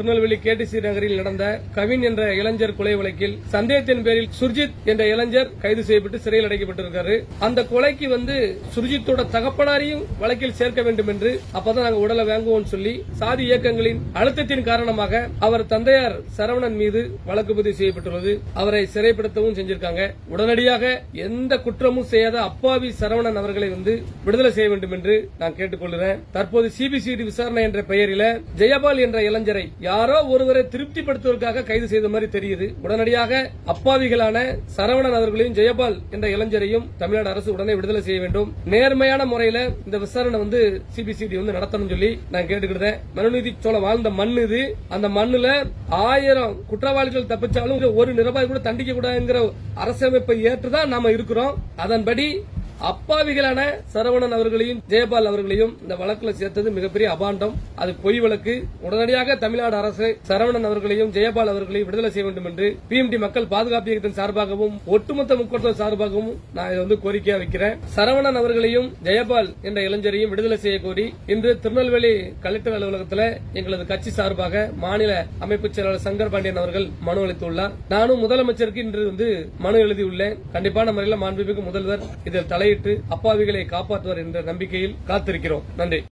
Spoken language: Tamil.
திருநெல்வேலி கேடிசி நகரில் நடந்த கவின் என்ற இளைஞர் கொலை வழக்கில் சந்தேகத்தின் பேரில் சுர்ஜித் என்ற இளைஞர் கைது செய்யப்பட்டு சிறையில் அடைக்கப்பட்டிருக்காரு. அந்த கொலைக்கு வந்து சுர்ஜித்தோட தகப்பனாரையும் வழக்கில் சேர்க்க வேண்டும் என்று அப்பதான் நாங்க உடலை வாங்குவோம் சொல்லி சாதி இயக்கங்களின் அழுத்தத்தின் காரணமாக அவர் தந்தையார் சரவணன் மீது வழக்கு பதிவு செய்யப்பட்டுள்ளது. அவரை சிறைப்படுத்தவும் செஞ்சிருக்காங்க. உடனடியாக எந்த குற்றமும் செய்யாத அப்பாவி சரவணன் அவர்களை வந்து விடுதலை செய்ய வேண்டும் என்று நான் கேட்டுக்கொள்கிறேன். தற்போது சிபிசிஐடி விசாரணை என்ற பெயரில் ஜெயபால் என்ற இளைஞரை யாரோ ஒருவரை திருப்திப்படுத்துவதற்காக கைது செய்த மாதிரி தெரியுது. உடனடியாக அப்பாவிகளான சரவணன் அவர்களையும் ஜெயபால் என்ற இளைஞரையும் தமிழ்நாடு அரசு உடனே விடுதலை செய்ய வேண்டும். நேர்மையான முறையில இந்த விசாரணை வந்து சிபிசிடி வந்து நடத்தணும் சொல்லி நான் கேட்டுக்கிட்டேன். மனுநீதி சோழ வாழ்ந்த மண் இது. அந்த மண்ணுல ஆயிரம் குற்றவாளிகள் தப்பிச்சாலும் ஒரு நிரபாய் கூட தண்டிக்க கூடாதுங்கிற அரசமைப்பை ஏற்றுதான் நாம இருக்கிறோம். அதன்படி அப்பாவிகளான சரவணன் அவர்களையும் ஜெயபால் அவர்களையும் இந்த வழக்குல சேர்த்தது மிகப்பெரிய அபாண்டம். அது பொய் வழக்கு. உடனடியாக தமிழ்நாடு அரசு சரவணன் அவர்களையும் ஜெயபால் அவர்களையும் விடுதலை செய்ய வேண்டும் என்று பிஎம்டி மக்கள் பாதுகாப்பு இயக்கத்தின் சார்பாகவும் ஒட்டுமொத்த முக்கோட்டம் சார்பாகவும் நான் இதை வந்து கோரிக்கையா வைக்கிறேன். சரவணன் அவர்களையும் ஜெயபால் என்ற இளைஞரையும் விடுதலை செய்ய கோரி இன்று திருநெல்வேலி கலெக்டர் அலுவலகத்தில் எங்களது கட்சி சார்பாக மாநில அமைப்பு செயலாளர் சங்கர் பாண்டியன் அவர்கள் மனு அளித்துள்ளார். நானும் முதலமைச்சருக்கு இன்று வந்து மனு எழுதியுள்ளேன். கண்டிப்பான முறையில் மாண்புமிகு முதல்வர் இதில் தலை தலையிட்டு அப்பாவிகளை காப்பாற்றுவார் என்ற நம்பிக்கையில் காத்திருக்கிறோம். நன்றி.